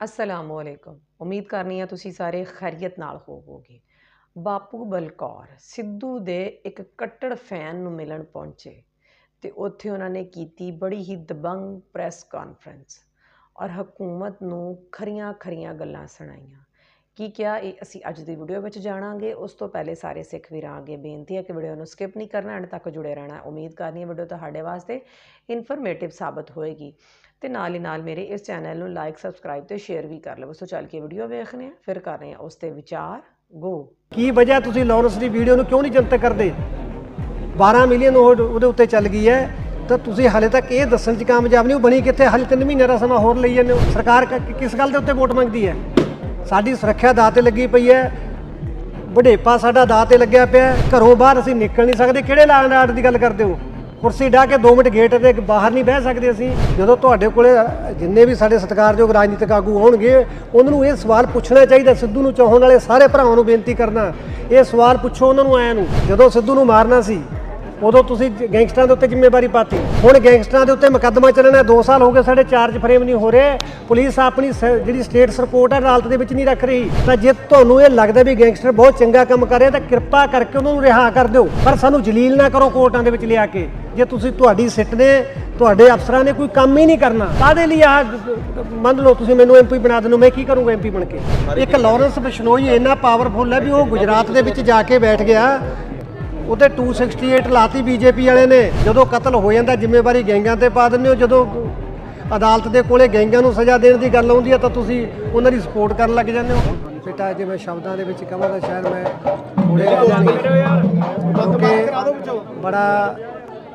ਅਸਲਾਮੁਅਲੈਕੁਮ ਉਮੀਦ ਕਰਨੀ ਆ ਤੁਸੀਂ ਸਾਰੇ ਖੈਰੀਅਤ ਨਾਲ ਹੋਵੋਗੇ। ਬਾਪੂ ਬਲਕੌਰ, ਸਿੱਧੂ ਦੇ ਇੱਕ ਕੱਟੜ ਫੈਨ ਨੂੰ ਮਿਲਣ ਪਹੁੰਚੇ ਤੇ ਉੱਥੇ ਉਹਨਾਂ ਨੇ ਕੀਤੀ ਬੜੀ ਹੀ ਦਬੰਗ ਪ੍ਰੈਸ ਕਾਨਫਰੰਸ ਔਰ ਹਕੂਮਤ ਨੂੰ ਖਰੀਆਂ ਖਰੀਆਂ ਗੱਲਾਂ ਸੁਣਾਈਆਂ। ਕੀ ਕਿਹਾ? ਇਹ ਅਸੀਂ ਅੱਜ ਦੀ ਵੀਡੀਓ ਵਿੱਚ ਜਾਣਾਂਗੇ। ਉਸ ਤੋਂ ਪਹਿਲੇ ਸਾਰੇ ਸਿੱਖ ਵੀਰਾਂ ਅੱਗੇ ਬੇਨਤੀ ਹੈ ਕਿ ਵੀਡੀਓ ਨੂੰ ਸਕਿਪ ਨਹੀਂ ਕਰਨਾ, ਐਂਡ ਤੱਕ ਜੁੜੇ ਰਹਿਣਾ। ਉਮੀਦ ਕਰਨੀ ਹੈ ਵੀਡੀਓ ਤੁਹਾਡੇ ਵਾਸਤੇ ਇਨਫੋਰਮੇਟਿਵ ਸਾਬਤ ਹੋਏਗੀ। ਤੇ ਨਾਲ ਹੀ ਨਾਲ ਮੇਰੇ ਇਸ ਚੈਨਲ ਨੂੰ ਲਾਈਕ ਸਬਸਕ੍ਰਾਈਬ ਤੇ ਸ਼ੇਅਰ ਵੀ ਕਰ ਲਵੋ। ਸੋ ਚੱਲ ਕੇ ਵੀਡੀਓ ਵੇਖਨੇ ਆ ਫਿਰ ਕਰ ਰਹੇ ਆ ਉਸ ਤੇ ਵਿਚਾਰ। ਗੋ ਕੀ ਵਜ੍ਹਾ ਤੁਸੀਂ ਲਾਰੈਂਸ ਦੀ ਵੀਡੀਓ ਨੂੰ ਕਿਉਂ ਨਹੀਂ ਜਨਤਕ ਕਰਦੇ? 12 ਮਿਲੀਅਨ ਉਹ ਉਹਦੇ ਉੱਤੇ ਚੱਲ ਗਈ ਹੈ, ਤਾਂ ਤੁਸੀਂ ਹਾਲੇ ਤੱਕ ਇਹ ਦੱਸਣ 'ਚ ਕਾਮਯਾਬ ਨਹੀਂ ਉਹ ਬਣੀ ਕਿੱਥੇ? ਹਾਲੇ 3 ਮਹੀਨੇ ਦਾ ਸਮਾਂ ਹੋਰ ਲਈ ਜਾਂਦੇ ਹੋ। ਸਰਕਾਰ ਕਿਸ ਗੱਲ ਦੇ ਉੱਤੇ ਵੋਟ ਮੰਗਦੀ ਹੈ? ਸਾਡੀ ਸੁਰੱਖਿਆ ਦਾਅ ਤੇ ਲੱਗੀ ਪਈ ਹੈ। ਵਡੇਪਾ ਸਾਡਾ ਦਾਅ ਤੇ ਲੱਗਿਆ ਪਿਆ ਘਰੋਂ ਬਾਹਰ ਅਸੀਂ ਨਿਕਲ ਨਹੀਂ ਸਕਦੇ। ਕਿਹੜੇ ਲਾਂਡ ਆਰਡਰ ਦੀ ਗੱਲ ਕਰਦੇ ਹੋ? ਕੁਰਸੀ ਢਾ ਕੇ 2 ਮਿੰਟ ਗੇਟ ਦੇ ਬਾਹਰ ਨਹੀਂ ਬਹਿ ਸਕਦੇ ਅਸੀਂ। ਜਦੋਂ ਤੁਹਾਡੇ ਕੋਲੇ ਜਿੰਨੇ ਵੀ ਸਾਡੇ ਸਤਿਕਾਰਯੋਗ ਰਾਜਨੀਤਿਕ ਆਗੂ ਆਉਣਗੇ, ਉਹਨਾਂ ਨੂੰ ਇਹ ਸਵਾਲ ਪੁੱਛਣਾ ਚਾਹੀਦਾ ਸਿੱਧੂ ਨੂੰ ਚਾਹਣ ਵਾਲੇ ਸਾਰੇ ਭਰਾਵਾਂ ਨੂੰ ਬੇਨਤੀ ਕਰਨਾ ਇਹ ਸਵਾਲ ਪੁੱਛੋ ਉਹਨਾਂ ਨੂੰ ਆਇਆਂ ਨੂੰ। ਜਦੋਂ ਸਿੱਧੂ ਨੂੰ ਮਾਰਨਾ ਸੀ ਉਦੋਂ ਤੁਸੀਂ ਗੈਂਗਸਟਰਾਂ ਦੇ ਉੱਤੇ ਜ਼ਿੰਮੇਵਾਰੀ ਪਾਤੀ। ਹੁਣ ਗੈਂਗਸਟਰਾਂ ਦੇ ਉੱਤੇ ਮੁਕੱਦਮਾ ਚੱਲਣਾ 2 ਸਾਲ ਹੋ ਗਏ, ਸਾਡੇ ਚਾਰਜ ਫਰੇਮ ਨਹੀਂ ਹੋ ਰਹੇ। ਪੁਲਿਸ ਆਪਣੀ ਸ- ਜਿਹੜੀ ਸਟੇਟ ਰਿਪੋਰਟ ਹੈ ਅਦਾਲਤ ਦੇ ਵਿੱਚ ਨਹੀਂ ਰੱਖ ਰਹੀ। ਤਾਂ ਜੇ ਤੁਹਾਨੂੰ ਇਹ ਲੱਗਦਾ ਵੀ ਗੈਂਗਸਟਰ ਬਹੁਤ ਚੰਗਾ ਕੰਮ ਕਰ ਰਿਹਾ, ਤਾਂ ਕਿਰਪਾ ਕਰਕੇ ਉਹਨਾਂ ਨੂੰ ਰਿਹਾ ਕਰ ਦਿਓ। ਪਰ ਸਾਨੂੰ ਜਲੀਲ ਨਾ ਕਰੋ ਕੋਰਟਾਂ ਦੇ ਵਿੱਚ ਲਿਆ ਕੇ। ਜੇ ਤੁਸੀਂ ਤੁਹਾਡੀ ਸਿੱਟ ਨੇ, ਤੁਹਾਡੇ ਅਫਸਰਾਂ ਨੇ ਕੋਈ ਕੰਮ ਹੀ ਨਹੀਂ ਕਰਨਾ, ਕਾਹਦੇ ਲਈ ਆਹ ਮੰਨ ਲਓ ਤੁਸੀਂ ਮੈਨੂੰ ਐਮਪੀ ਬਣਾ ਦਿੰਦੇ ਹੋ, ਮੈਂ ਕੀ ਕਰੂੰਗਾ ਐਮਪੀ ਬਣ ਕੇ? ਇੱਕ ਲਾਰੈਂਸ ਬਿਸ਼ਨੋਈ ਇੰਨਾ ਪਾਵਰਫੁਲ ਹੈ ਵੀ ਉਹ ਗੁਜਰਾਤ ਦੇ ਵਿੱਚ ਜਾ ਕੇ ਬੈਠ ਗਿਆ। ਉਹਤੇ 268 ਲਾਤੀ ਬੀਜੇਪੀ ਵਾਲੇ ਨੇ। ਜਦੋਂ ਕਤਲ ਹੋ ਜਾਂਦਾ ਜ਼ਿੰਮੇਵਾਰੀ ਗੈਂਗਾਂ ਤੇ ਪਾ ਦਿੰਦੇ ਹੋ। ਜਦੋਂ ਅਦਾਲਤ ਦੇ ਕੋਲੇ ਗੈਂਗਾਂ ਨੂੰ ਸਜ਼ਾ ਦੇਣ ਦੀ ਗੱਲ ਆਉਂਦੀ ਹੈ ਤਾਂ ਤੁਸੀਂ ਉਹਨਾਂ ਦੀ ਸਪੋਰਟ ਕਰਨ ਲੱਗ ਜਾਂਦੇ ਹੋ। ਬੇਟਾ ਜੇ ਮੈਂ ਸ਼ਬਦਾਂ ਦੇ ਵਿੱਚ ਕਹਾਂ ਤਾਂ ਸ਼ਾਇਦ ਮੈਂ ਥੋੜੇ ਬੜਾ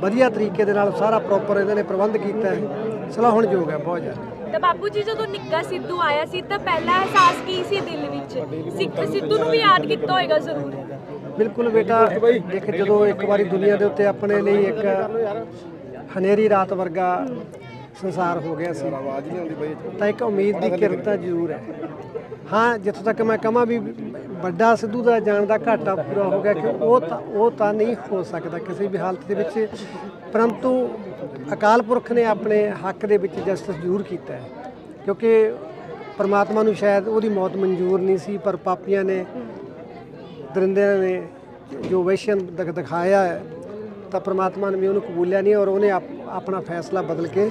ਵਧੀਆ ਤਰੀਕੇ ਦੇ ਨਾਲ ਸਾਰਾ ਪ੍ਰੋਪਰ ਇਹਨਾਂ ਨੇ ਪ੍ਰਬੰਧ ਕੀਤਾ ਹੈ। ਸਲਾਹੁਣਯੋਗ ਹੈ ਬਹੁਤ ਜ਼ਿਆਦਾ। ਤਾਂ ਬਾਪੂ ਜੀ ਜਦੋਂ ਨਿੱਕਾ ਸਿੱਧੂ ਆਇਆ ਸੀ ਤਾਂ ਪਹਿਲਾ ਅਹਿਸਾਸ ਕੀ ਸੀ ਦਿਲ ਵਿੱਚ? ਸਿੱਖ ਸਿੱਧੂ ਨੂੰ ਵੀ ਯਾਦ ਕੀਤਾ ਹੋਏਗਾ ਜ਼ਰੂਰ। ਬਿਲਕੁਲ ਬੇਟਾ ਦੇਖ ਜਦੋਂ ਇੱਕ ਵਾਰੀ ਦੁਨੀਆ ਦੇ ਉੱਤੇ ਆਪਣੇ ਲਈ ਇੱਕ ਹਨੇਰੀ ਰਾਤ ਵਰਗਾ ਸੰਸਾਰ ਹੋ ਗਿਆ ਸੀ। ਆਵਾਜ਼ ਨਹੀਂ ਆਉਂਦੀ ਬਈ ਤਾਂ ਇੱਕ ਉਮੀਦ ਦੀ ਕਿਰਨ ਤਾਂ ਜ਼ਰੂਰ ਹੈ। ਹਾਂ ਜਿੱਥੋਂ ਤੱਕ ਮੈਂ ਕਹਾਂ ਵੀ ਵੱਡਾ ਸਿੱਧੂ ਦਾ ਜਾਣ ਦਾ ਘਾਟਾ ਪੂਰਾ ਹੋ ਗਿਆ ਕਿ ਉਹ ਤਾਂ ਉਹ ਤਾਂ ਨਹੀਂ ਹੋ ਸਕਦਾ ਕਿਸੇ ਵੀ ਹਾਲਤ ਦੇ ਵਿੱਚ। ਪਰੰਤੂ ਅਕਾਲ ਪੁਰਖ ਨੇ ਆਪਣੇ ਹੱਕ ਦੇ ਵਿੱਚ ਜਸਟਿਸ ਜ਼ਰੂਰ ਕੀਤਾ ਹੈ। ਕਿਉਂਕਿ ਪਰਮਾਤਮਾ ਨੂੰ ਸ਼ਾਇਦ ਉਹਦੀ ਮੌਤ ਮਨਜ਼ੂਰ ਨਹੀਂ ਸੀ ਪਰ ਪਾਪੀਆਂ ਨੇ ਦਰਿੰਦਿਆਂ ਨੇ ਜੋ ਵੈਸ਼ਨ ਦਿਖ ਦਿਖਾਇਆ ਤਾਂ ਪ੍ਰਮਾਤਮਾ ਨੇ ਵੀ ਉਹਨੂੰ ਕਬੂਲਿਆ ਨਹੀਂ ਔਰ ਉਹਨੇ ਆਪ- ਆਪਣਾ ਫੈਸਲਾ ਬਦਲ ਕੇ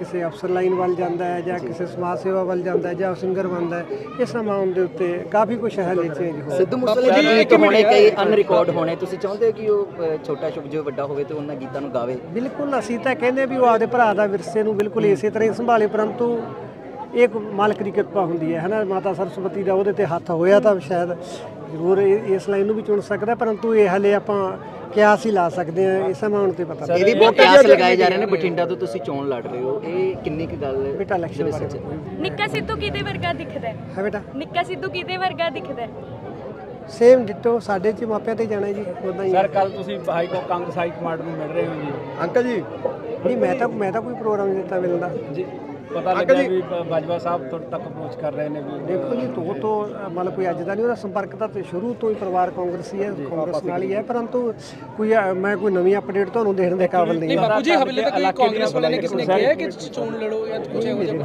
ਕਿਸੇ ਅਫਸਰ ਲਾਈਨ ਵੱਲ ਜਾਂਦਾ ਹੈ ਜਾਂ ਕਿਸੇ ਸਮਾਜ ਸੇਵਾ ਵੱਲ ਜਾਂਦਾ ਹੈ ਜਾਂ ਸਿੰਗਰ ਬਣਦਾ ਹੈ ਇਹ ਸਮਾਂ ਉਹਦੇ ਉੱਤੇ ਕਾਫੀ ਕੁਝ ਹਲੇ ਚੇਂਜ ਹੋ ਸਿੱਧੂ ਮੂਸੇਵਾਲੇ ਦੇ ਗੀਤ ਹੋਣੇ ਕਈ ਅਨਰਿਕਾਰਡ ਹੋਣੇ। ਤੁਸੀਂ ਚਾਹੁੰਦੇ ਹੋ ਕਿ ਉਹ ਛੋਟਾ ਸ਼ੁਭ ਜੋ ਵੱਡਾ ਹੋਵੇ ਤੇ ਉਹਨਾਂ ਗੀਤਾਂ ਨੂੰ ਗਾਵੇ? ਬਿਲਕੁਲ ਅਸੀਂ ਤਾਂ ਕਹਿੰਦੇ ਵੀ ਉਹ ਆਪਦੇ ਭਰਾ ਦਾ ਵਿਰਸੇ ਨੂੰ ਬਿਲਕੁਲ ਇਸੇ ਤਰ੍ਹਾਂ ਹੀ ਸੰਭਾਲੇ ਪਰੰਤੂ ਇਹ ਇੱਕ ਮਾਲਕ ਦੀ ਕਿਰਪਾ ਹੁੰਦੀ ਹੈ ਹਨਾ? ਮਾਤਾ ਸਰਸਵਤੀ ਦਾ ਉਹਦੇ ਤੇ ਹੱਥ ਹੋਇਆ ਤਾਂ ਸ਼ਾਇਦ ਜ਼ਰੂਰ ਇਹ- ਇਸ ਲਾਈਨ ਨੂੰ ਵੀ ਚੁਣ ਸਕਦਾ ਪਰੰਤੂ ਇਹ ਹਲੇ ਆਪਾਂ ਕਿਆਸ ਹੀ ਲਾ ਸਕਦੇ ਹਾਂ ਇਸ ਅਮਾਉਂਟ ਤੇ ਪਤਾ ਇਹ ਵੀ ਬਹੁਤ ਕਿਆਸ ਲਗਾਏ ਜਾ ਰਹੇ ਨੇ ਬਠਿੰਡਾ ਤੋਂ ਤੁਸੀਂ ਚੋਣ ਲੜ ਰਹੇ ਹੋ। ਇਹ ਕਿੰਨੀ ਕੁ ਗੱਲ ਬੇਟਾ ਇਲੈਕਸ਼ਨ ਬਾਰੇ ਨਿੱਕਾ ਸਿੱਧੂ ਕਿਹਦੇ ਵਰਗਾ ਦਿਖਦਾ ਹੈ? ਹੈ ਬੇਟਾ। ਨਿੱਕਾ ਸਿੱਧੂ ਕਿਹਦੇ ਵਰਗਾ ਦਿਖਦਾ ਹੈ? ਸੇਮ ਡਿਟੋ ਸਾਡੇ ਚ ਮਾਪਿਆਂ ਤੇ ਜਾਣਾ ਜੀ ਉਦਾਂ ਹੀ ਸਰ ਕੱਲ ਤੁਸੀਂ ਹਾਈ ਕੋ ਕਾਂਗਰਸ ਹਾਈ ਕਮਾਂਡ ਨੂੰ ਮਿਲ ਰਹੇ ਹੋ ਜੀ। ਅੰਕਲ ਜੀ। ਨਹੀਂ ਮੈਂ ਤਾਂ ਮੈਂ ਤਾਂ ਕੋਈ ਪ੍ਰੋਗਰਾਮ ਨਹੀਂ ਦਿੱਤਾ ਮਿਲਦਾ ਜੀ। ਪਤਾ ਲੱਗਿਆ ਵੀ ਬਾਜਵਾ ਸਾਹਿਬ ਤੁਹਾਡੇ ਤੱਕ ਅਪਰੋਚ ਕਰ ਰਹੇ ਨੇ ਵੀ। ਦੇਖੋ ਜੀ ਤੋਂ ਤੋਂ ਮਤਲਬ ਕੋਈ ਅੱਜ ਦਾ ਨਹੀਂ ਉਹਦਾ ਸੰਪਰਕ ਤਾਂ ਸ਼ੁਰੂ ਤੋਂ ਹੀ ਪਰਿਵਾਰ ਕਾਂਗਰਸੀ ਹੈ ਕਾਂਗਰਸ ਨਾਲ ਹੀ ਹੈ ਪਰੰਤੂ ਕੋਈ ਮੈਂ ਕੋਈ ਨਵੀਂ ਅਪਡੇਟ ਤੁਹਾਨੂੰ ਦੇਣ ਦੇ ਕਾਬਿਲ ਨਹੀਂ ਹਾਂ। ਬਾਪੂ ਜੀ ਹਵੇਲੇ ਤੱਕ ਕਾਂਗਰਸ ਵਾਲੇ ਨੇ ਕਿਸੇ ਨੇ ਕਿਹਾ ਕਿ ਚੋਣ ਲੜੋ ਜਾਂ ਕੁਝ ਇਹੋ ਜਿਹਾ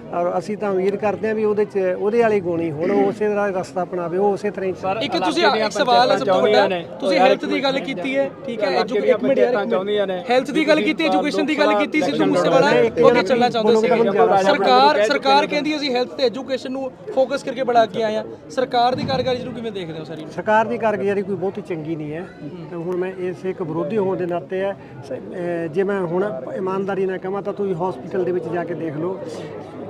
ਔਰ ਅਸੀਂ ਤਾਂ ਉਮੀਦ ਕਰਦੇ ਹਾਂ ਵੀ ਉਹਦੇ ਚ ਉਹਦੇ ਵਾਲੀ ਗੁਣੀ ਹੁਣ ਉਸੇ ਤਰ੍ਹਾਂ ਰਸਤਾ ਅਪਣਾਵੇ ਉਹ ਉਸੇ ਤਰ੍ਹਾਂ ਹੀ ਇੱਕ ਤੁਸੀਂ ਇੱਕ ਸਵਾਲ ਹੈ ਸਭ ਤੋਂ ਵੱਡਾ ਤੁਸੀਂ ਹੈਲਥ ਦੀ ਗੱਲ ਕੀਤੀ ਹੈ ਠੀਕ ਹੈ ਐਜੂਕੇਸ਼ਨ ਇੱਕ ਮਿੰਟ ਯਾਰ ਚਾਹੁੰਦੀਆਂ ਨੇ। ਹੈਲਥ ਦੀ ਗੱਲ ਕੀਤੀ ਐਜੂਕੇਸ਼ਨ ਦੀ ਗੱਲ ਕੀਤੀ ਸਿੱਧੂ ਮੂਸੇਵਾਲਾ। ਅੱਗੇ ਚੱਲਣਾ ਚਾਹੁੰਦੇ ਸੀ ਸਰਕਾਰ ਸਰਕਾਰ ਕਹਿੰਦੀ ਅਸੀਂ ਹੈਲਥ ਤੇ ਐਜੂਕੇਸ਼ਨ ਨੂੰ ਫੋਕਸ ਕਰਕੇ ਬੜਾ ਅੱਗੇ ਆਏ ਆ ਸਰਕਾਰ ਦੀ ਕਾਰਗੁਜ਼ਾਰੀ ਨੂੰ ਕਿਵੇਂ ਦੇਖਦੇ ਹੋ ਸਾਰੀ? ਸਰਕਾਰ ਦੀ ਕਾਰਗੁਜ਼ਾਰੀ ਕੋਈ ਬਹੁਤੀ ਚੰਗੀ ਨਹੀਂ ਹੈ। ਤੇ ਹੁਣ ਮੈਂ ਇਸ ਇੱਕ ਵਿਰੋਧੀ ਹੋਣ ਦੇ ਨਾਤੇ ਹੈ ਜੇ ਮੈਂ ਹੁਣ ਇਮਾਨਦਾਰੀ ਨਾਲ ਕਹਾਂ ਤਾਂ ਤੁਸੀਂ ਹਸਪੀਟਲ ਦੇ ਵਿੱਚ ਜਾ ਕੇ ਦੇਖ ਲਓ।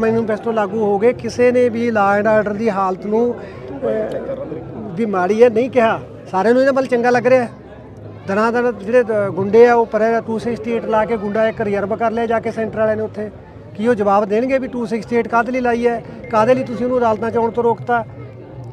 ਮੈਨੀਫੈਸਟੋ ਲਾਗੂ ਹੋ ਗਏ। ਕਿਸੇ ਨੇ ਵੀ ਲਾ ਐਂਡ ਆਰਡਰ ਦੀ ਹਾਲਤ ਨੂੰ ਵੀ ਮਾੜੀ ਹੈ, ਨਹੀਂ ਕਿਹਾ। ਸਾਰਿਆਂ ਨੂੰ ਇਹਨਾਂ ਵੱਲ ਚੰਗਾ ਲੱਗ ਰਿਹਾ ਹੈ। ਦਣਾ ਜਿਹੜੇ ਗੁੰਡੇ ਆ, ਉਹ ਪਰੇ 268 ਲਾ ਕੇ ਗੁੰਡਾ ਇੱਕ ਰਿਜ਼ਰਵ ਕਰ ਲਿਆ ਜਾ ਕੇ ਸੈਂਟਰ ਵਾਲਿਆਂ ਨੇ ਉੱਥੇ। ਕੀ ਉਹ ਜਵਾਬ ਦੇਣਗੇ ਵੀ 268 ਕਾਹਦੇ ਲਈ ਲਾਈ ਹੈ? ਕਾਹਦੇ ਲਈ ਤੁਸੀਂ ਉਹਨੂੰ ਅਦਾਲਤਾਂ ਚ ਆਉਣ ਤੋਂ ਰੋਕਤਾ?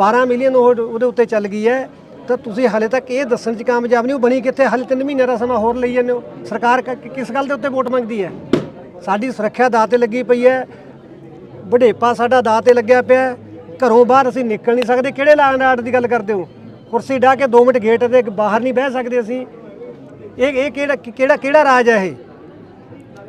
12 ਮਿਲੀਅਨ ਉਹ ਉਹਦੇ ਉੱਤੇ ਚੱਲ ਗਈ ਹੈ, ਤਾਂ ਤੁਸੀਂ ਹਾਲੇ ਤੱਕ ਇਹ ਦੱਸਣ 'ਚ ਕਾਮਯਾਬ ਨਹੀਂ ਉਹ ਬਣੀ ਕਿੱਥੇ? ਹਾਲੇ 3 ਮਹੀਨਿਆਂ ਦਾ ਸਮਾਂ ਹੋਰ ਲਈ ਜਾਂਦੇ ਹੋ। ਸਰਕਾਰ ਕ- ਕਿਸ ਗੱਲ ਦੇ ਉੱਤੇ ਵੋਟ ਮੰਗਦੀ ਹੈ? ਸਾਡੀ ਸੁਰੱਖਿਆ ਦਾਅ ਤੇ ਲੱਗੀ ਪਈ ਹੈ। ਵਡੇਪਾ ਸਾਡਾ ਦਾਅ ਤੇ ਲੱਗਿਆ ਪਿਆ ਘਰੋਂ ਬਾਹਰ ਅਸੀਂ ਨਿਕਲ ਨਹੀਂ ਸਕਦੇ। ਕਿਹੜੇ ਲਾਂ ਆਰਡਰ ਦੀ ਗੱਲ ਕਰਦੇ ਹੋ? ਕੁਰਸੀ ਢਾ ਕੇ 2 ਮਿੰਟ ਗੇਟ ਦੇ ਬਾਹਰ ਨਹੀਂ ਬਹਿ ਸਕਦੇ ਅਸੀਂ। ਇਹ ਇਹ ਕਿਹੜਾ ਕਿਹੜਾ ਕਿਹੜਾ ਰਾਜ ਹੈ ਇਹ?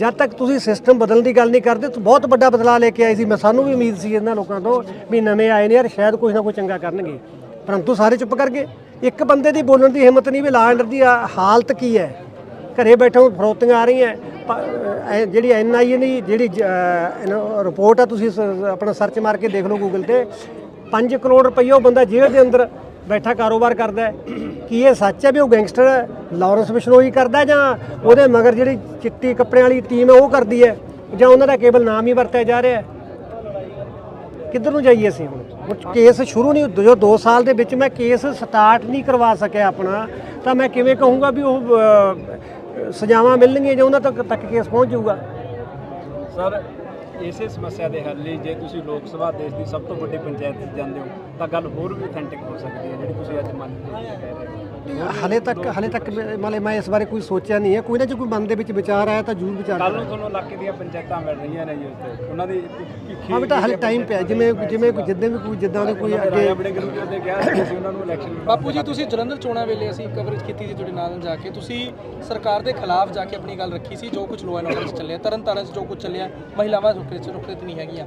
ਜਦ ਤੱਕ ਤੁਸੀਂ ਸਿਸਟਮ ਬਦਲਣ ਦੀ ਗੱਲ ਨਹੀਂ ਕਰਦੇ, ਤਾਂ ਬਹੁਤ ਵੱਡਾ ਬਦਲਾਅ ਲੈ ਕੇ ਆਏ ਸੀ। ਮੈਂ ਸਾਨੂੰ ਵੀ ਉਮੀਦ ਸੀ ਇਹਨਾਂ ਲੋਕਾਂ ਤੋਂ ਵੀ ਨਵੇਂ ਆਏ ਨੇ ਯਾਰ, ਸ਼ਾਇਦ ਕੁਝ ਨਾ ਕੁਝ ਚੰਗਾ ਕਰਨਗੇ। ਪਰੰਤੂ ਸਾਰੇ ਚੁੱਪ ਕਰ ਗਏ। ਇੱਕ ਬੰਦੇ ਦੀ ਬੋਲਣ ਦੀ ਹਿੰਮਤ ਨਹੀਂ ਵੀ ਲਾ ਦੀ ਆ- ਹਾਲਤ ਕੀ ਹੈ। ਘਰੇ ਬੈਠੇ ਨੂੰ ਫਰੋਤੀਆਂ ਆ ਰਹੀਆਂ। ਪ- ਅਹ ਜਿਹੜੀ ਐਨਆਈਏ ਦੀ ਜਿਹੜੀ ਰਿਪੋਰਟ ਆ, ਤੁਸੀਂ ਸ- ਆਪਣਾ ਸਰਚ ਮਾਰ ਕੇ ਦੇਖ ਲਓ ਗੂਗਲ ਤੇ। 5 ਕਰੋੜ ਰੁਪਈਆ ਉਹ ਬੰਦਾ ਜੇਲ੍ਹ ਦੇ ਅੰਦਰ ਬੈਠਾ ਕਾਰੋਬਾਰ ਕਰਦਾ ਹੈ। ਕੀ ਇਹ ਸੱਚ ਹੈ ਵੀ ਉਹ ਗੈਂਗਸਟਰ ਹੈ ਲਾਰੈਂਸ ਬਿਸ਼ਨੋਈ ਕਰਦਾ ਜਾਂ ਉਹਦੇ ਮਗਰ ਜਿਹੜੀ ਚਿੱਟੀ ਕੱਪੜਿਆਂ ਵਾਲੀ ਟੀਮ ਹੈ ਉਹ ਕਰਦੀ ਹੈ ਜਾਂ ਉਹਨਾਂ ਦਾ ਕੇਵਲ ਨਾਮ ਹੀ ਵਰਤਿਆ ਜਾ ਰਿਹਾ ਹੈ? ਕਿੱਧਰ ਨੂੰ ਜਾਈਏ ਅਸੀਂ ਹੁਣ? ਕੇਸ ਸ਼ੁਰੂ ਨਹੀਂ ਜੋ 2 ਸਾਲ ਦੇ ਵਿੱਚ ਮੈਂ ਕੇਸ ਸਟਾਰਟ ਨਹੀਂ ਕਰਵਾ ਸਕਿਆ ਆਪਣਾ, ਤਾਂ ਮੈਂ ਕਿਵੇਂ ਕਹੂੰਗਾ ਵੀ ਉਹ ਸਜ਼ਾਵਾਂ ਮਿਲਣਗੀਆਂ ਜਾਂ ਉਹਨਾਂ ਤੱਕ ਤੱਕ ਕੇਸ ਪਹੁੰਚ ਜਾਊਗਾ? ਸਰ ਇਸੇ ਸਮੱਸਿਆ ਦੇ ਹੱਲ ਲਈ ਜੇ ਤੁਸੀਂ ਲੋਕ ਸਭਾ ਦੇਸ਼ ਦੀ ਸਭ ਤੋਂ ਵੱਡੀ ਪੰਚਾਇਤ 'ਚ ਜਾਂਦੇ ਹੋ ਤਾਂ ਗੱਲ ਹੋਰ ਵੀ ਅਥੈਂਟਿਕ ਹੋ ਸਕਦੀ ਹੈ ਜਿਹੜੀ ਤੁਸੀਂ ਅੱਜ ਮੰਨ ਕੇ ਕਹਿ ਰਹੇ ਹੋ। ਹਲੇ ਤੱਕ ਹਲੇ ਤੱਕ ਮਤਲਬ ਮੈਂ ਇਸ ਬਾਰੇ ਕੋਈ ਸੋਚਿਆ ਨਹੀਂ ਹੈ ਕੋਈ ਨਾ ਜੇ ਕੋਈ ਮਨ ਦੇ ਵਿੱਚ ਵਿਚਾਰ ਆਇਆ ਤਾਂ ਜ਼ਰੂਰ ਵਿਚਾਰ ਕੱਲ ਨੂੰ ਤੁਹਾਨੂੰ ਇਲਾਕੇ ਦੀਆਂ ਪੰਚਾਇਤਾਂ ਮਿਲ ਰਹੀਆਂ ਨੇ ਜੀ ਉੱਤੇ ਉਹਨਾਂ ਦੀ ਕੀ ਹਾਂ ਬੇਟਾ ਹਲੇ ਟਾਈਮ ਪਿਆ ਜਿਵੇਂ ਜਿਵੇਂ ਕੋਈ ਜਿੱਦਾਂ ਵੀ ਕੋਈ ਜਿੱਦਾਂ ਦੀ ਕੋਈ ਅੱਗੇ ਆਪਣੇ ਗਰੁੱਪ ਦੇ ਉੱਤੇ ਕਿਹਾ ਸੀ ਅਸੀਂ ਉਹਨਾਂ ਨੂੰ ਇਲੈਕਸ਼ਨ ਬਾਪੂ ਜੀ ਤੁਸੀਂ ਜਲੰਧਰ ਚੋਣਾਂ ਵੇਲੇ ਅਸੀਂ ਕਵਰੇਜ ਕੀਤੀ ਸੀ ਤੁਹਾਡੇ ਨਾਲ ਜਾ ਕੇ ਤੁਸੀਂ ਸਰਕਾਰ ਦੇ ਖਿਲਾਫ ਜਾ ਕੇ ਆਪਣੀ ਗੱਲ ਰੱਖੀ ਸੀ ਜੋ ਕੁਝ ਲੋਅ ਐਂਡ ਆਰਡਰ 'ਚ ਚੱਲਿਆ ਤਰਨ ਤਾਰਨ 'ਚ ਜੋ ਕੁਝ ਚੱਲਿਆ ਮਹਿਲਾਵਾਂ ਰੁਕੇ 'ਚ ਰੁਕੇ ਤੇ ਨਹੀਂ ਹੈਗੀਆਂ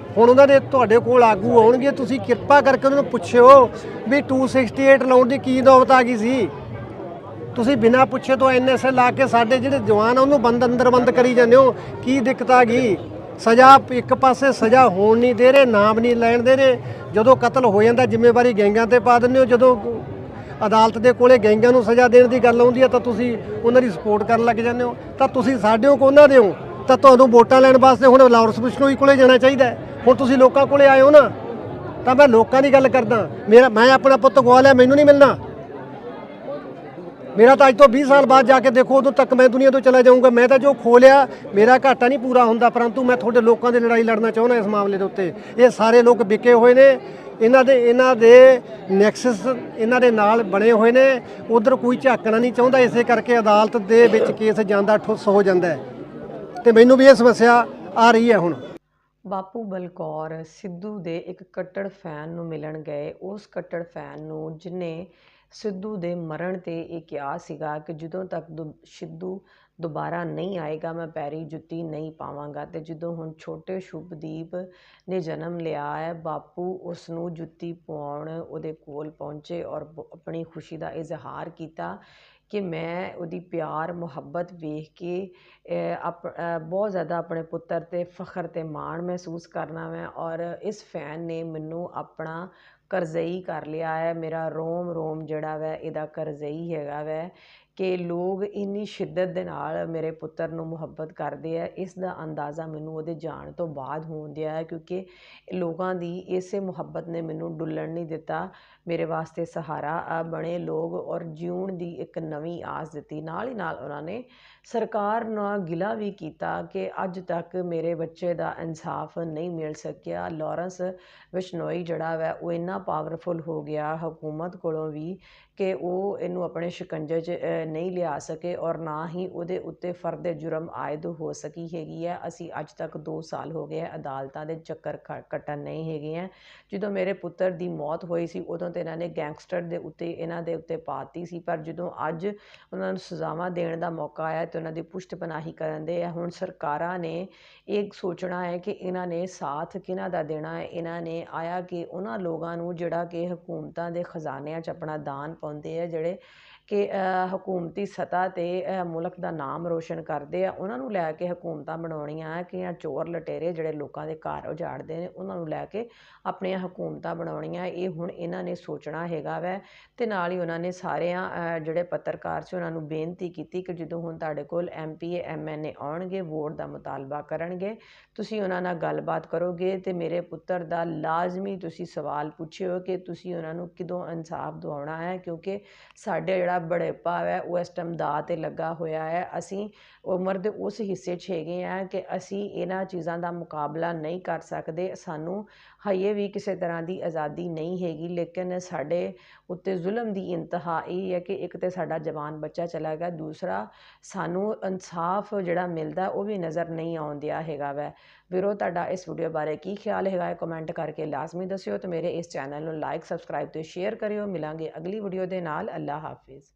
ਹੁਣ ਉਹਨਾਂ ਦੇ ਤੁਹਾਡੇ ਕੋਲ ਆਗੂ ਆਉਣਗੇ, ਤੁਸੀਂ ਕਿਰਪਾ ਕਰਕੇ ਉਹਨਾਂ ਨੂੰ ਪੁੱਛਿਓ ਵੀ 268 ਲਾਉਣ ਦੀ ਕੀ ਨੌਬਤ ਆ ਗਈ ਸੀ। ਤੁਸੀਂ ਬਿਨਾਂ ਪੁੱਛੇ ਤੋਂ ਐਨਐਸਏ ਲਾ ਕੇ ਸਾਡੇ ਜਿਹੜੇ ਜਵਾਨ ਆ, ਉਹਨੂੰ ਬੰਦ ਅੰਦਰ ਬੰਦ ਕਰੀ ਜਾਂਦੇ ਹੋ, ਕੀ ਦਿੱਕਤ ਆ ਗਈ? ਸਜ਼ਾ ਇੱਕ ਪਾਸੇ ਸਜ਼ਾ ਹੋਣ ਨਹੀਂ ਦੇ ਰਹੇ, ਨਾਮ ਨਹੀਂ ਲੈਣ ਦੇ ਰਹੇ, ਜਦੋਂ ਕਤਲ ਹੋ ਜਾਂਦਾ, ਜ਼ਿੰਮੇਵਾਰੀ ਗੈਂਗਾਂ ਤੇ ਪਾ ਦਿੰਦੇ ਹੋ, ਜਦੋਂ ਅਦਾਲਤ ਦੇ ਕੋਲੇ ਗੈਂਗਾਂ ਨੂੰ ਸਜ਼ਾ ਦੇਣ ਦੀ ਗੱਲ ਆਉਂਦੀ ਹੈ ਤਾਂ ਤੁਸੀਂ ਉਹਨਾਂ ਦੀ ਸਪੋਰਟ ਕਰਨ ਲੱਗ ਜਾਂਦੇ ਹੋ। ਤਾਂ ਤੁਸੀਂ ਸਾਡੇ ਹੋ ਕੋ ਉਹਨਾਂ ਦੇ ਹੋ? ਤਾਂ ਤੁਹਾਨੂੰ ਵੋਟਾਂ ਲੈਣ ਵਾਸਤੇ ਹੁਣ ਲਾਰੈਂਸ ਹੀ ਕੋਲੇ ਜਾਣਾ ਚਾਹੀਦਾ ਹੈ। ਹੁਣ ਤੁਸੀਂ ਲੋਕਾਂ ਕੋਲੇ ਆਏ ਹੋ ਨਾ, ਤਾਂ ਮੈਂ ਲੋਕਾਂ ਦੀ ਗੱਲ ਕਰਦਾ। ਮੇਰਾ ਮੈਂ ਆਪਣਾ ਪੁੱਤ ਗਵਾ ਲਿਆ ਮੈਨੂੰ ਨਹੀਂ ਮਿਲਣਾ। ਮੇਰਾ ਤਾਂ ਅੱਜ ਤੋਂ 20 ਸਾਲ ਬਾਅਦ ਜਾ ਕੇ ਦੇਖੋ, ਉਦੋਂ ਤੱਕ ਮੈਂ ਦੁਨੀਆ ਤੋਂ ਚਲਾ ਜਾਊਂਗਾ। ਮੈਂ ਤਾਂ ਜੋ ਖੋ ਮੇਰਾ ਘਾਟਾ ਨਹੀਂ ਪੂਰਾ ਹੁੰਦਾ, ਪਰੰਤੂ ਮੈਂ ਤੁਹਾਡੇ ਲੋਕਾਂ ਦੀ ਲੜਾਈ ਲੜਨਾ ਚਾਹੁੰਦਾ ਇਸ ਮਾਮਲੇ ਦੇ ਉੱਤੇ। ਇਹ ਸਾਰੇ ਲੋਕ ਵਿਕੇ ਹੋਏ ਨੇ, ਇਹਨਾਂ ਦੇ ਇਹਨਾਂ ਦੇ ਨੈਕਸਸ ਇਹਨਾਂ ਦੇ ਨਾਲ ਬਣੇ ਹੋਏ ਨੇ। ਉਧਰ ਕੋਈ ਝਾਕਣਾ ਨਹੀਂ ਚਾਹੁੰਦਾ, ਇਸੇ ਕਰਕੇ ਅਦਾਲਤ ਦੇ ਵਿੱਚ ਕੇਸ ਜਾਂਦਾ, ਠੁੱਸ ਹੋ ਜਾਂਦਾ ਹੈ। ਤੇ ਮੈਨੂੰ ਵੀ ਇਹ ਸਮੱਸਿਆ ਆ ਰਹੀ ਹੈ ਹੁਣ। ਬਾਪੂ ਬਲਕੌਰ ਸਿੱਧੂ ਦੇ ਇੱਕ ਕੱਟੜ ਫੈਨ ਨੂੰ ਮਿਲਣ ਗਏ। ਉਸ ਕੱਟੜ ਫੈਨ ਨੂੰ ਜਿਨੇ ਸਿੱਧੂ ਦੇ ਮਰਨ ਤੇ ਇਹ ਕਿਹਾ ਸੀਗਾ ਕਿ ਜਦੋਂ ਤੱਕ ਦੁ- ਸਿੱਧੂ ਦੁਬਾਰਾ ਨਹੀਂ ਆਏਗਾ, ਮੈਂ ਪੈਰੀ ਜੁੱਤੀ ਨਹੀਂ ਪਾਵਾਂਗਾ ਤੇ ਜਦੋਂ ਹੁਣ ਛੋਟੇ ਸ਼ੁਭਦੀਪ ਨੇ ਜਨਮ ਲਿਆ ਹੈ, ਬਾਪੂ ਉਸ ਨੂੰ ਜੁੱਤੀ ਪਵਾਉਣ ਉਹਦੇ ਕੋਲ ਪਹੁੰਚੇ ਔਰ ਆਪਣੀ ਖੁਸ਼ੀ ਦਾ ਇਜ਼ਹਾਰ ਕੀਤਾ। ਕਿ ਮੈਂ ਉਹਦੀ ਪਿਆਰ ਮੁਹੱਬਤ ਵੇਖ ਕੇ ਅਹ, ਆਪ ਬਹੁਤ ਜ਼ਿਆਦਾ ਆਪਣੇ ਪੁੱਤਰ ਤੇ ਫਖਰ ਅਤੇ ਮਾਣ ਮਹਿਸੂਸ ਕਰਨਾ ਮੈਂ ਔਰ ਇਸ ਫੈਨ ਨੇ ਮੈਨੂੰ ਆਪਣਾ ਕਰਜ਼ਈ ਕਰ ਲਿਆ ਹੈ। ਮੇਰਾ ਰੋਮ ਰੋਮ ਜਿਹੜਾ ਵੈ ਇਹਦਾ ਕਰਜ਼ਈ ਹੈਗਾ ਵੈ। ਕਿ ਲੋਕ ਇੰਨੀ ਸ਼ਿੱਦਤ ਦੇ ਨਾਲ ਮੇਰੇ ਪੁੱਤਰ ਨੂੰ ਮੁਹੱਬਤ ਕਰਦੇ ਆ, ਇਸ ਦਾ ਅੰਦਾਜ਼ਾ ਮੈਨੂੰ ਉਹਦੇ ਜਾਣ ਤੋਂ ਬਾਅਦ ਹੋਣ ਦਿਆ ਕਿਉਂਕਿ ਲੋਕਾਂ ਦੀ ਇਸੇ ਮੁਹੱਬਤ ਨੇ ਮੈਨੂੰ ਡੁੱਲਣ ਨਹੀਂ ਦਿੱਤਾ, ਮੇਰੇ ਵਾਸਤੇ ਸਹਾਰਾ ਬਣੇ ਲੋਕ ਔਰ ਜਿਉਣ ਦੀ ਇੱਕ ਨਵੀਂ ਆਸ ਦਿੱਤੀ। ਨਾਲ ਹੀ ਨਾਲ ਉਹਨਾਂ ਨੇ ਸਰਕਾਰ ਨਾਲ ਗਿਲਾ ਵੀ ਕੀਤਾ ਕਿ ਅੱਜ ਤੱਕ ਮੇਰੇ ਬੱਚੇ ਦਾ ਇਨਸਾਫ ਨਹੀਂ ਮਿਲ ਸਕਿਆ। ਲਾਰੈਂਸ ਵਿਸ਼ਨੋਈ ਜਿਹੜਾ ਵੈ, ਉਹ ਇੰਨਾ ਪਾਵਰਫੁਲ ਹੋ ਗਿਆ, ਹਕੂਮਤ ਕੋਲੋਂ ਵੀ ਕਿ ਉਹ ਇਹਨੂੰ ਆਪਣੇ ਸ਼ਿਕੰਜੇ 'ਚ ਨਹੀਂ ਲਿਆ ਸਕੇ ਔਰ ਨਾ ਹੀ ਉਹਦੇ ਉੱਤੇ ਫਰਦ ਜੁਰਮ ਆਇਦ ਹੋ ਸਕੀ ਹੈਗੀ ਹੈ। ਅਸੀਂ ਅੱਜ ਤੱਕ 2 ਸਾਲ ਹੋ ਗਏ ਆ ਅਦਾਲਤਾਂ ਦੇ ਚੱਕਰ ਖ- ਕੱਟਣ ਨਹੀਂ ਹੈਗੇ ਹੈ। ਜਦੋਂ ਮੇਰੇ ਪੁੱਤਰ ਦੀ ਮੌਤ ਹੋਈ ਸੀ, ਉਦੋਂ ਤਾਂ ਇਹਨਾਂ ਨੇ ਗੈਂਗਸਟਰ ਦੇ ਉੱਤੇ, ਇਹਨਾਂ ਦੇ ਉੱਤੇ ਪਾਤੀ ਸੀ, ਪਰ ਜਦੋਂ ਅੱਜ ਉਹਨਾਂ ਨੂੰ ਸਜ਼ਾਵਾਂ ਦੇਣ ਦਾ ਮੌਕਾ ਆਇਆ ਤੇ ਉਹਨਾਂ ਦੀ ਪੁਸ਼ਟ ਪਨਾਹੀ ਕਰਨ ਦੇ ਆ, ਹੁਣ ਸਰਕਾਰਾਂ ਨੇ ਇਹ ਸੋਚਣਾ ਹੈ ਕਿ ਇਹਨਾਂ ਨੇ ਸਾਥ ਕਿਹਨਾਂ ਦਾ ਦੇਣਾ ਹੈ? ਇਹਨਾਂ ਨੇ ਆਇਆ ਕਿ ਉਹਨਾਂ ਲੋਕਾਂ ਨੂੰ ਜਿਹੜਾ ਕਿ ਹਕੂਮਤਾਂ ਦੇ ਖਜ਼ਾਨਿਆਂ 'ਚ ਆਪਣਾ ਦਾਨ ਪਾਉਂਦੇ ਆ, ਜਿਹੜੇ ਕਿ ਹਕੂਮਤੀ ਸਤਹ ਤੇ ਮੁਲਕ ਦਾ ਨਾਮ ਰੋਸ਼ਨ ਕਰਦੇ ਆ, ਉਹਨਾਂ ਨੂੰ ਲੈ ਕੇ ਹਕੂਮਤਾਂ ਬਣਾਉਣੀਆਂ ਕਿ ਜਾਂ ਚੋਰ ਲਟੇਰੇ ਜਿਹੜੇ ਲੋਕਾਂ ਦੇ ਘਰ ਉਜਾੜਦੇ ਨੇ, ਉਹਨਾਂ ਨੂੰ ਲੈ ਕੇ ਆਪਣੀਆਂ ਹਕੂਮਤਾਂ ਬਣਾਉਣੀਆਂ, ਇਹ ਹੁਣ ਇਹਨਾਂ ਨੇ ਸੋਚਣਾ ਹੈਗਾ ਵੈ। ਅਤੇ ਨਾਲ ਹੀ ਉਹਨਾਂ ਨੇ ਸਾਰਿਆਂ ਜਿਹੜੇ ਪੱਤਰਕਾਰ ਸੀ, ਉਹਨਾਂ ਨੂੰ ਬੇਨਤੀ ਕੀਤੀ ਕਿ ਜਦੋਂ ਹੁਣ ਤੁਹਾਡੇ ਕੋਲ ਐਮਪੀਏ ਏ ਆਉਣਗੇ, ਵੋਟ ਦਾ ਮੁਤਾਲਬਾ ਕਰਨਗੇ, ਤੁਸੀਂ ਉਹਨਾਂ ਨਾਲ ਗੱਲਬਾਤ ਕਰੋਗੇ ਅਤੇ ਮੇਰੇ ਪੁੱਤਰ ਦਾ ਲਾਜ਼ਮੀ ਤੁਸੀਂ ਸਵਾਲ ਪੁੱਛਿਓ ਕਿ ਤੁਸੀਂ ਉਹਨਾਂ ਨੂੰ ਕਿਦੋਂ ਇਨਸਾਫ ਦਿਵਾਉਣਾ ਹੈ, ਕਿਉਂਕਿ ਸਾਡੇ ਜਿਹੜਾ ਬੜੇਪਾ ਹੈ, ਉਹ ਇਸ ਟਾਈਮ ਦਾ ਤੇ ਲੱਗਾ ਹੋਇਆ ਹੈ। ਅਸੀਂ ਉਮਰ ਦੇ ਉਸ ਹਿੱਸੇ 'ਚ ਹੈਗੇ ਹਾਂ ਕਿ ਅਸੀਂ ਇਹਨਾਂ ਚੀਜ਼ਾਂ ਦਾ ਮੁਕਾਬਲਾ ਨਹੀਂ ਕਰ ਸਕਦੇ। ਸਾਨੂੰ ਹਜੇ ਵੀ ਕਿਸੇ ਤਰ੍ਹਾਂ ਦੀ ਆਜ਼ਾਦੀ ਨਹੀਂ ਹੈਗੀ, ਲੇਕਿਨ ਸਾਡੇ ਉੱਤੇ ਜ਼ੁਲਮ ਦੀ ਇੰਤਹਾ ਇਹ ਹੈ ਕਿ ਇੱਕ ਤਾਂ ਸਾਡਾ ਜਵਾਨ ਬੱਚਾ ਚਲਾ ਗਿਆ, ਦੂਸਰਾ ਸਾਨੂੰ ਇਨਸਾਫ ਜਿਹੜਾ ਮਿਲਦਾ ਉਹ ਵੀ ਨਜ਼ਰ ਨਹੀਂ ਆਉਂਦਿਆ ਹੈਗਾ ਵੈ। ਵੀਰੋ, ਤੁਹਾਡਾ ਇਸ ਵੀਡੀਓ ਬਾਰੇ ਕੀ ਖਿਆਲ ਹੈਗਾ ਹੈ ਕਮੈਂਟ ਕਰਕੇ ਲਾਜ਼ਮੀ ਦੱਸਿਓ ਤੇ ਮੇਰੇ ਇਸ ਚੈਨਲ ਨੂੰ ਲਾਈਕ ਸਬਸਕ੍ਰਾਈਬ ਤੇ ਸ਼ੇਅਰ ਕਰਿਓ। ਮਿਲਾਂਗੇ ਅਗਲੀ ਵੀਡੀਓ ਦੇ ਨਾਲ। ਅੱਲਾ ਹਾਫਿਜ਼।